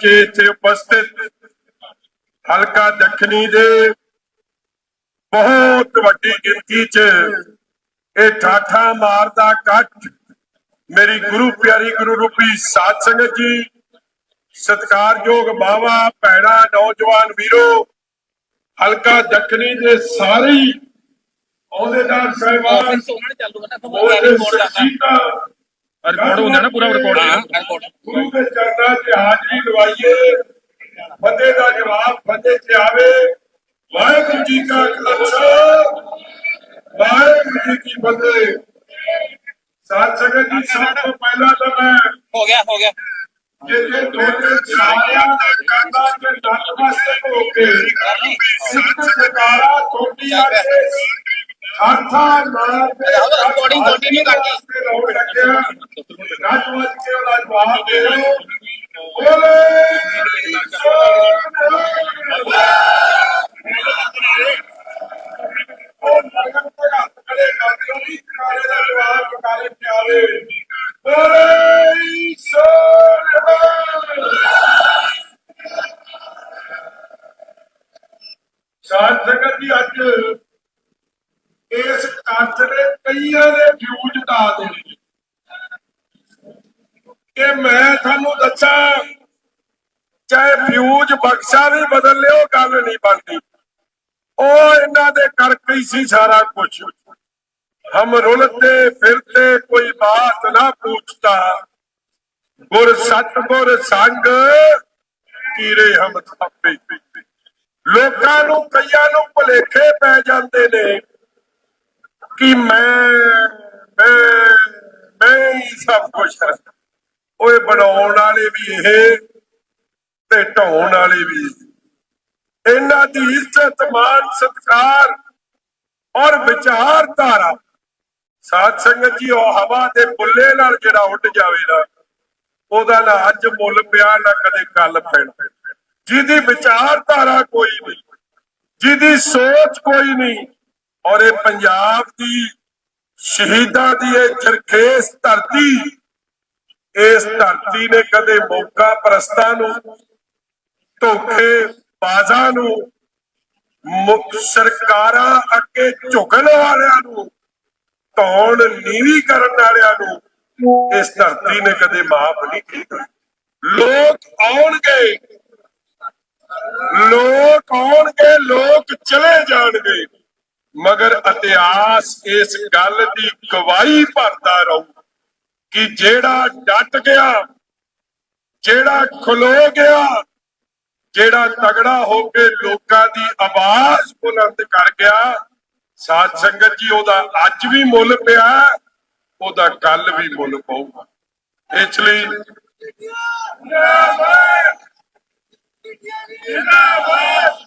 ਬੱਚੇ ਇੱਥੇ ਉਪਸਥਿਤ। ਹਲਕਾ ਦੱਖਣੀ ਦੇ ਬਹੁਤ ਵੱਡੀ ਗਿਣਤੀ 'ਚ ਇਹ ਠਾਠਾ ਮਾਰਦਾ ਕੱਟ ਮੇਰੀ ਗੁਰੂ ਪਿਆਰੀ ਗੁਰੂ ਰੂਪੀ ਸਾਧ ਸੰਗਤ ਜੀ ਸਤਿਕਾਰਯੋਗ ਬਾਵਾ ਭੈਣਾ ਨੌਜਵਾਨ ਵੀਰੋ ਹਲਕਾ ਦੱਖਣੀ ਦੇ ਸਾਰੇ ਹੀ ਅਹੁਦੇਦਾਰ ਸਾਹਿਬਾਨ ਤੋਂ ਉਹਨਾਂ ਨੇ ਚਾਲੂ ਕਰਨਾ ਰਿਕਾਰਡ ਹੁੰਦਾ ਨਾ ਪੂਰਾ ਰਿਕਾਰਡ ਹਾਂ ਰਿਪੋਰਟ ਗੁਰੂ ਦੇ ਚਰਨਾਂ 'ਚ ਹਾਜ਼ਰੀ ਲਵਾਈਏ ਫਤਿਹ ਦਾ ਜਵਾਬ ਫਤਿਹ 'ਚ ਆਵੇ। ਵਾਹਿਗੁਰੂ ਜੀ ਕਾ ਖਾਲਸਾ ਵਾਹਿਗੁਰੂ ਜੀ ਕੀ ਫਤਿਹ। ਸਾਧ ਸੰਗਤ ਜੀ ਸਭ ਤੋਂ ਪਹਿਲਾਂ ਤਾਂ ਮੈਂ ਹੋ ਗਿਆ ਹੋ ਗਿਆ। ਜਿਹੜੇ ਦੋਨੇ ਸਾਰਿਆਂ ਦੇ ਕੰਨਾਂ 'ਚ ਨਤਮਸਤਕ ਹੋ ਕੇ ਸਰਕਾਰਾਂ ਛੋਟੀਆਂ ਦੇ ਹੱਥਾਂ ਨਾਲ ਤੇ ਰਿਕਾਰਡਿੰਗ ਕੰਟੀਨਿਊ ਕਰ ਦੀ। ਲਾਉਣ ਲੱਗਿਆ ਰਾਜਵਾਜ ਕੇ ਉਹਦਾ ਜਵਾਬ ਦਾ ਆਵੇ ਬੋਲੇ ਸਾਧ ਸੰਗਤ ਜੀ ਅੱਜ ਇਸ ਕੱਥ ਦੇ ਕਈਆਂ ਦੇ ਫਿਊਜ਼ ਡਾ ਦੇਣਗੇ ਕਿ ਮੈਂ ਤੁਹਾਨੂੰ ਦੱਸਾਂ, ਚਾਹੇ ਫਿਊਜ਼ ਬਖਸ਼ਾ ਵੀ ਬਦਲ ਲਿਓ, ਗੱਲ ਨਹੀਂ ਬਣਦੀ। ਉਹ ਇਹਨਾਂ ਦੇ ਕਰਕੇ ਹੀ ਸੀ ਸਾਰਾ ਕੁਝ ਹਮ ਰੁਲਤੇ ਫਿਰਤੇ ਕੋਈ ਬਾਤ ਨਾ ਪੁੱਛਤਾ। ਗੁਰ ਸਤਗੁਰ ਸੰਗ ਕੀਰੇ ਹਮ ਥਾਪੇ। ਲੋਕਾਂ ਨੂੰ ਕਈਆਂ ਨੂੰ ਭੁਲੇਖੇ ਪੈ ਜਾਂਦੇ ਨੇ। ਕਿ ਮੈਂ ਮੈਂ ਮੈਂ ਹੀ ਸਭ ਕੁਝ ਹਾਂ। ਓਏ ਬਣਾਉਣ ਵਾਲੇ ਵੀ ਇਹ ਤੇ ਢਾਉਣ ਵਾਲੇ ਵੀ। ਇਹਨਾਂ ਦੀ ਇੱਜ਼ਤ ਮਾਨ ਸਤਕਾਰ ਔਰ ਵਿਚਾਰਧਾਰਾ। ਸਾਧ ਸੰਗਤ ਜੀ, ਉਹ ਹਵਾ ਦੇ ਬੁੱਲੇ ਨਾਲ ਜਿਹੜਾ ਉੱਡ ਜਾਵੇ ਨਾ, ਉਹਦਾ ਨਾ ਅੱਜ ਮੁੱਲ ਪਿਆ, ਨਾ ਕਦੇ ਕੱਲ ਪੈਣਾ। ਜਿਹਦੀ ਵਿਚਾਰਧਾਰਾ ਕੋਈ ਨਹੀਂ, ਜਿਹਦੀ ਸੋਚ ਕੋਈ ਨਹੀਂ ਔਰ ਇਹ ਪੰਜਾਬ ਦੀ ਸ਼ਹੀਦਾਂ ਦੀ ਇਹ ਚਰਖੇਸ ਧਰਤੀ, ਇਸ ਧਰਤੀ ਨੇ ਕਦੇ ਮੌਕਾ ਪ੍ਰਸਤਾਂ ਨੂੰ, ਧੋਖੇ ਬਾਜ਼ਾਂ ਨੂੰ, ਮੁੱਖ ਸਰਕਾਰਾਂ ਅੱਗੇ ਝੁਕਣ ਵਾਲਿਆਂ ਨੂੰ, ਧੌਣ ਨੀਵੀਂ ਕਰਨ ਵਾਲਿਆਂ ਨੂੰ, ਇਸ ਧਰਤੀ ਨੇ ਕਦੇ ਮਾਫ ਨਹੀਂ ਕੀਤਾ। ਲੋਕ ਆਉਣਗੇ ਲੋਕ ਆਉਣਗੇ, ਲੋਕ ਚਲੇ ਜਾਣਗੇ। ਮਗਰ ਇਤਿਹਾਸ ਇਸ ਗੱਲ ਦੀ ਗਵਾਹੀ ਭਰਦਾ ਰਹੂ ਕਿ ਜਿਹੜਾ ਡਟ ਗਿਆ, ਜਿਹੜਾ ਖਲੋ ਗਿਆ, ਜਿਹੜਾ ਤਗੜਾ ਹੋ ਕੇ ਲੋਕਾਂ ਦੀ ਆਵਾਜ਼ ਬੁਲੰਦ ਕਰ ਗਿਆ, ਸਾਧ ਸੰਗਤ ਜੀ, ਉਹਦਾ ਅੱਜ ਵੀ ਮੁੱਲ ਪਿਆ, ਉਹਦਾ ਕੱਲ ਵੀ ਮੁੱਲ ਪਊਗਾ। ਇਸ ਲਈ ਜਿੰਦਾਬਾਦ। ਜਿੰਦਾਬਾਦ।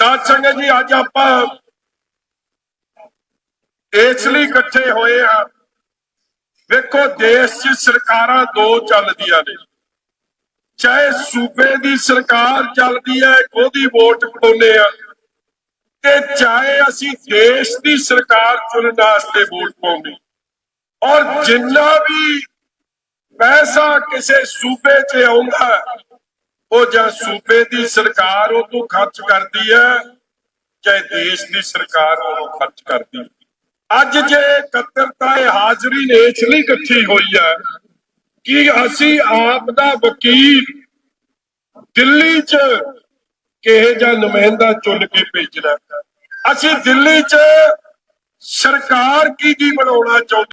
ਸਾਧ ਸੰਗਤ ਜੀ, ਅੱਜ ਆਪਾਂ ਇਸ ਲਈ ਇਕੱਠੇ ਹੋਏ ਆ। ਵੇਖੋ, ਦੇਸ਼ 'ਚ ਸਰਕਾਰਾਂ ਦੋ ਚੱਲਦੀਆਂ ਨੇ। ਚਾਹੇ ਸੂਬੇ ਦੀ ਸਰਕਾਰ ਚੱਲਦੀ ਹੈ, ਉਹਦੀ ਵੋਟ ਪਾਉਂਦੇ ਆ। ਤੇ ਚਾਹੇ ਅਸੀਂ ਦੇਸ਼ ਦੀ ਸਰਕਾਰ ਚੁਣਨ ਵਾਸਤੇ ਵੋਟ ਪਾਉਂਦੇ। ਔਰ ਜਿੰਨਾ ਵੀ ਪੈਸਾ ਕਿਸੇ ਸੂਬੇ 'ਚ ਆਉਂਦਾ ਉਹ ਜਾਂ ਸੂਬੇ ਦੀ ਸਰਕਾਰ ਉਹ ਤੋਂ ਖਰਚ ਕਰਦੀ ਹੈ ਚਾਹੇ ਦੇਸ਼ ਦੀ ਸਰਕਾਰ ਉਹ ਖਰਚ ਕਰਦੀ ਹੈ? ਅੱਜ ਜੇ ਇਕੱਤਰਤਾ ਇਹ ਹਾਜ਼ਰੀ ਨੇ ਇਸ ਲਈ ਇਕੱਠੀ ਹੋਈ ਹੈ ਕਿ ਅਸੀਂ ਆਪ ਦਾ ਵਕੀਲ ਦਿੱਲੀ 'ਚ ਕਿਹੇ ਜਾਂ ਨੁਮਾਇੰਦਾ ਚੁਣ ਕੇ ਭੇਜਣਾ ਅਸੀਂ ਦਿੱਲੀ 'ਚ ਸਰਕਾਰ ਕੀ ਕੀ ਬਣਾਉਣਾ ਚਾਹੁੰਦੇ